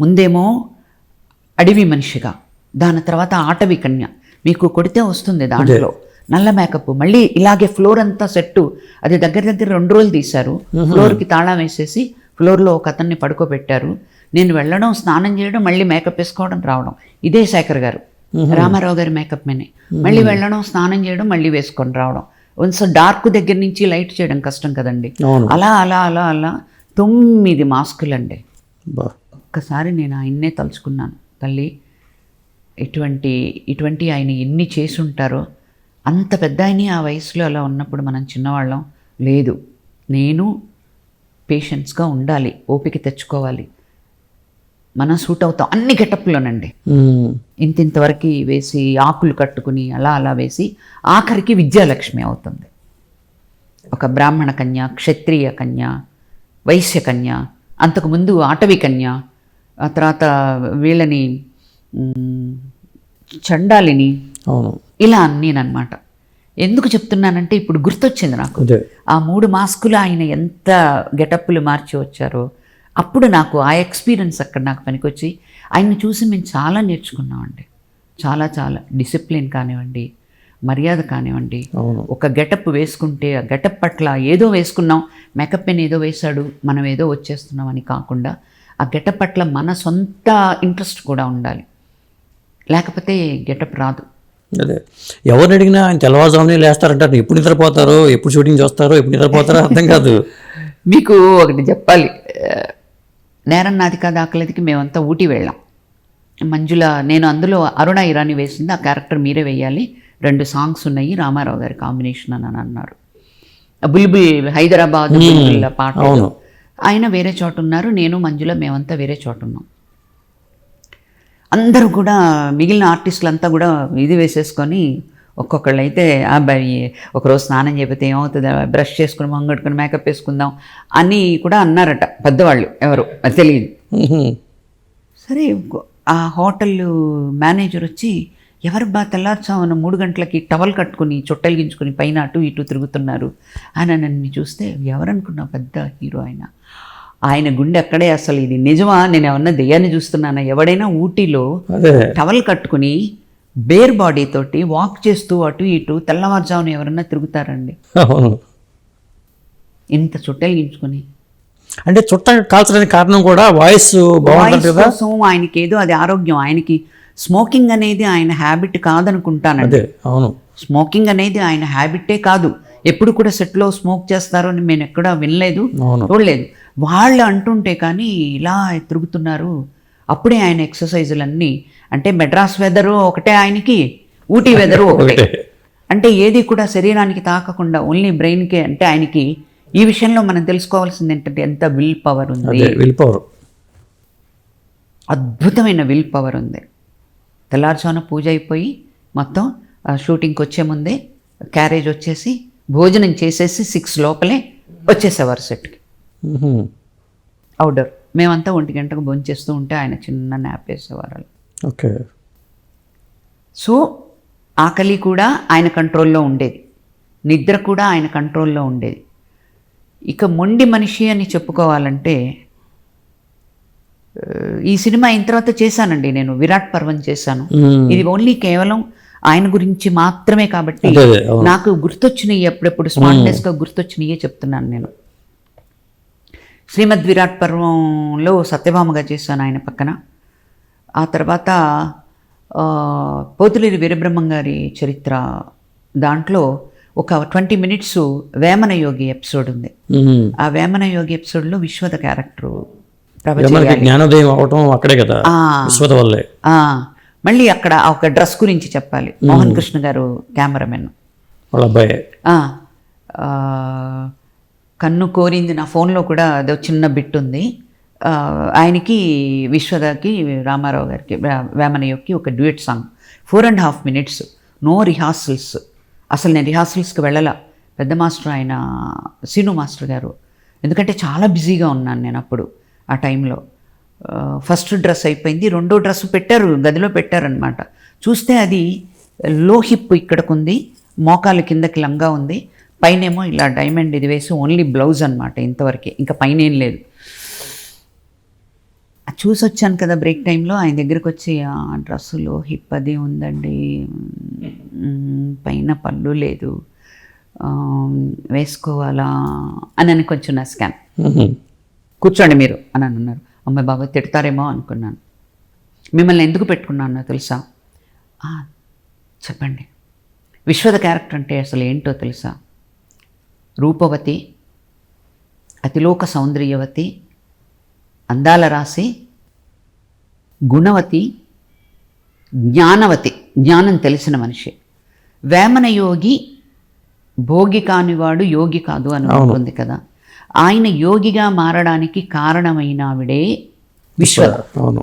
ముందేమో అడవి మనిషిగా దాని తర్వాత ఆటవి కన్య. మీకు కొడితే వస్తుంది దాంట్లో. నల్ల మేకప్. మళ్ళీ ఇలాగే ఫ్లోర్ అంతా సెట్టు. అది దగ్గర దగ్గర రెండు రోజులు తీశారు. ఫ్లోర్కి తాళం వేసేసి ఫ్లోర్లో ఒక అతన్ని పడుకోబెట్టారు. నేను వెళ్ళడం స్నానం చేయడం మళ్ళీ మేకప్ వేసుకోవడం రావడం. ఇదే శేఖర్ గారు. రామారావు గారి మేకప్ మెనే. మళ్ళీ వెళ్ళడం స్నానం చేయడం మళ్ళీ వేసుకొని రావడం. వన్స్ డార్క్ దగ్గర నుంచి లైట్ చేయడం కష్టం కదండి. అలా అలా అలా అలా తొమ్మిది మాస్కులండి. బా. ఒక్కసారి నేను ఆయన్నే తలుచుకున్నాను. తల్లి ఇటువంటి ఇటువంటి ఆయన ఎన్ని చేసి ఉంటారో అంత పెద్ద ఆయన ఆ వయసులో అలా ఉన్నప్పుడు మనం చిన్నవాళ్ళం. లేదు నేను పేషెన్స్గా ఉండాలి ఓపిక తెచ్చుకోవాలి. మనం సూట్ అవుతాం అన్ని గెటప్లోనండి. ఇంత ఇంతవరకు వేసి ఆకులు కట్టుకుని అలా అలా వేసి ఆఖరికి విద్యాలక్ష్మి అవుతుంది. ఒక బ్రాహ్మణ కన్య క్షత్రియ కన్య వైశ్య కన్య అంతకుముందు ఆటవి కన్య ఆ తర్వాత వీళ్ళని చండాలిని అవును. ఇలా అన్నీనమాట ఎందుకు చెప్తున్నానంటే ఇప్పుడు గుర్తొచ్చింది నాకు. ఆ మూడు మాస్కులు ఆయన ఎంత గెటప్పులు మార్చి వచ్చారో అప్పుడు నాకు ఆ ఎక్స్పీరియన్స్ అక్కడ నాకు పనికొచ్చి ఆయన్ని చూసి మేము చాలా నేర్చుకున్నామండి. చాలా చాలా డిసిప్లిన్ కానివ్వండి మర్యాద కానివ్వండి. ఒక గెటప్ వేసుకుంటే ఆ గెటప్ పట్ల ఏదో వేసుకున్నాం మేకప్ పెన్ ఏదో వేశాడు మనం ఏదో వచ్చేస్తున్నాం అని కాకుండా ఆ గెటప్ పట్ల మన సొంత ఇంట్రెస్ట్ కూడా ఉండాలి. లేకపోతే గెటప్ రాదు. అదే. ఎవరిని అడిగినా ఆయన తెల్లవారుజామునే లేస్తారంటారు. ఎప్పుడు నిద్రపోతారో ఎప్పుడు షూటింగ్ చేస్తారో ఎప్పుడు నిద్రపోతారో అర్థం కాదు. మీకు ఒకటి చెప్పాలి. నేరం నాది కాదు ఆకలిదికి మేమంతా ఊటీ వెళ్ళాం. మంజుల నేను అందులో అరుణ ఇరానీ వేసింది ఆ క్యారెక్టర్ మీరే వేయాలి. రెండు సాంగ్స్ ఉన్నాయి రామారావు గారి కాంబినేషన్ అని అని అన్నారు బుల్బుల్ హైదరాబాద్ పాట. ఆయన వేరే చోట ఉన్నారు నేను మంజుల మేమంతా వేరే చోట ఉన్నాం. అందరూ కూడా మిగిలిన ఆర్టిస్టులు అంతా కూడా ఇది వేసేసుకొని ఒక్కొక్కళ్ళు అయితే ఆ అబ్బాయి ఒకరోజు స్నానం చేపితే ఏమవుతుంది? బ్రష్ చేసుకుని మొంగట్టుకుని మేకప్ వేసుకుందాం అని కూడా అన్నారట పెద్దవాళ్ళు ఎవరు? అది తెలియదు. సరే ఆ హోటల్ మేనేజర్ వచ్చి ఎవరు బా తెల్లారుచామున మూడు గంటలకి టవల్ కట్టుకుని చుట్టలిగించుకుని పైన అటు ఇటు తిరుగుతున్నారు? అని నన్ను చూస్తే ఎవరనుకున్నా పెద్ద హీరో ఆయన? ఆయన గుండె అక్కడే అసలు? ఇది నిజమా? నేను ఏమన్నా దెయ్యాన్ని చూస్తున్నానా? ఎవడైనా ఊటీలో టవల్ కట్టుకుని బేర్ బాడీ తోటి వాక్ చేస్తూ అటు ఇటు తెల్లవారుజామున ఎవరన్నా తిరుగుతారండి? ఇంత చుట్టలిగించుకుని అంటే చుట్ట కాల్చడానికి కారణం కూడా వాయిస్ బాగుంటుంది కదా? ఆయనకి ఏదో అది ఆరోగ్యం. ఆయనకి స్మోకింగ్ అనేది ఆయన హ్యాబిట్ కాదనుకుంటానండి. అదే అవును. స్మోకింగ్ అనేది ఆయన హ్యాబిటే కాదు. ఎప్పుడు కూడా సెట్లో స్మోక్ చేస్తారు అని నేను ఎక్కడా వినలేదు చూడలేదు. వాళ్ళు అంటుంటే కానీ ఇలా తిరుగుతున్నారు. అప్పుడే ఆయన ఎక్సర్సైజులన్నీ అంటే మెడ్రాస్ వెదరు ఒకటే ఆయనకి ఊటీ వెదరు ఒకటే. అంటే ఏది కూడా శరీరానికి తాకకుండా ఓన్లీ బ్రెయిన్కే అంటే ఆయనకి ఈ విషయంలో మనం తెలుసుకోవాల్సింది ఏంటంటే ఎంత విల్ పవర్ ఉంది. అదే వెళ్ళిపోరు అద్భుతమైన విల్ పవర్ ఉంది. తెల్లారుజామున పూజ అయిపోయి మొత్తం షూటింగ్కి వచ్చే ముందే క్యారేజ్ వచ్చేసి భోజనం చేసేసి సిక్స్ లోపలే వచ్చేసేవారు సెట్కి. ఉహుం. అవుట్డోర్ మేమంతా ఒంటి గంటకు భోంచేస్తూ ఉంటే ఆయన చిన్న నాప్ వేసేవారు. ఓకే. సో ఆకలి కూడా ఆయన కంట్రోల్లో ఉండేది. నిద్ర కూడా ఆయన కంట్రోల్లో ఉండేది. ఇక మొండి మనిషి అని చెప్పుకోవాలంటే ఈ సినిమా అయిన తర్వాత చేశానండి నేను. విరాట్ పర్వం చేశాను. ఇది ఓన్లీ కేవలం ఆయన గురించి మాత్రమే కాబట్టి నాకు గుర్తొచ్చినవి ఎప్పుడెప్పుడు స్పాంటేస్గా గుర్తొచ్చినయే చెప్తున్నాను నేను. శ్రీమద్ విరాట్ పర్వంలో సత్యభామగా చేశాను ఆయన పక్కన. ఆ తర్వాత పోతులేరి వీరబ్రహ్మం గారి చరిత్ర దాంట్లో ఒక twenty minutes Vemana Yogi episode ఉంది. ఆ వేమన యోగి ఎపిసోడ్లో విశ్వద క్యారెక్టర్ మనకి జ్ఞానోదయం అవటం అక్కడే కదా. విశ్వత వల్లే. మళ్ళీ అక్కడ ఒక డ్రెస్ గురించి చెప్పాలి. మోహన్ కృష్ణ గారు కెమెరామెన్. వాళ్ళ అబ్బాయి. కన్ను కోరింది నా ఫోన్లో కూడా అదో చిన్న బిట్ ఉంది. ఆయనకి విశ్వదకి రామారావు గారికి వేమనయ్యకి ఒక duet song. Four and half minutes. No rehearsals. అసలు నేను రిహార్సల్స్కి వెళ్ళలా. పెద్ద మాస్టర్ ఆయన సీను మాస్టర్ గారు. ఎందుకంటే చాలా బిజీగా ఉన్నాను నేను అప్పుడు. ఆ టైంలో. ఫస్ట్ డ్రెస్ అయిపోయింది. రెండో డ్రెస్ పెట్టారు గదిలో పెట్టారనమాట చూస్తే అది లో హిప్ ఇక్కడికి ఉంది మోకాలు కిందకి లంగా ఉంది. పైనేమో ఇలా డైమండ్ ఇది వేసి ఓన్లీ బ్లౌజ్ అనమాట ఇంతవరకే. ఇంకా పైన ఏం లేదు. చూసి వచ్చాను కదా బ్రేక్ టైంలో ఆయన దగ్గరికి వచ్చి ఆ డ్రెస్సులో హిప్ అది ఉందండి. పైన పళ్ళు లేదు. వేసుకోవాలా? అని అని కొంచెం నా స్కాన్ కూర్చోండి మీరు అని అని అన్నారు. అమ్మాయి బాబా తిడతారేమో అనుకున్నాను. మిమ్మల్ని ఎందుకు పెట్టుకున్నానో తెలుసా? "ఆ, చెప్పండి. విశ్వద క్యారెక్టర్ అంటే అసలు ఏంటో తెలుసా? రూపవతి అతిలోక సౌందర్యవతి అందాల రాశి గుణవతి జ్ఞానవతి జ్ఞానం తెలిసిన మనిషి. వేమన యోగి భోగి కానివాడు యోగి కాదు అని ఉంటుంది కదా. ఆయన యోగిగా మారడానికి కారణమైన ఆవిడే విశ్వద అవును.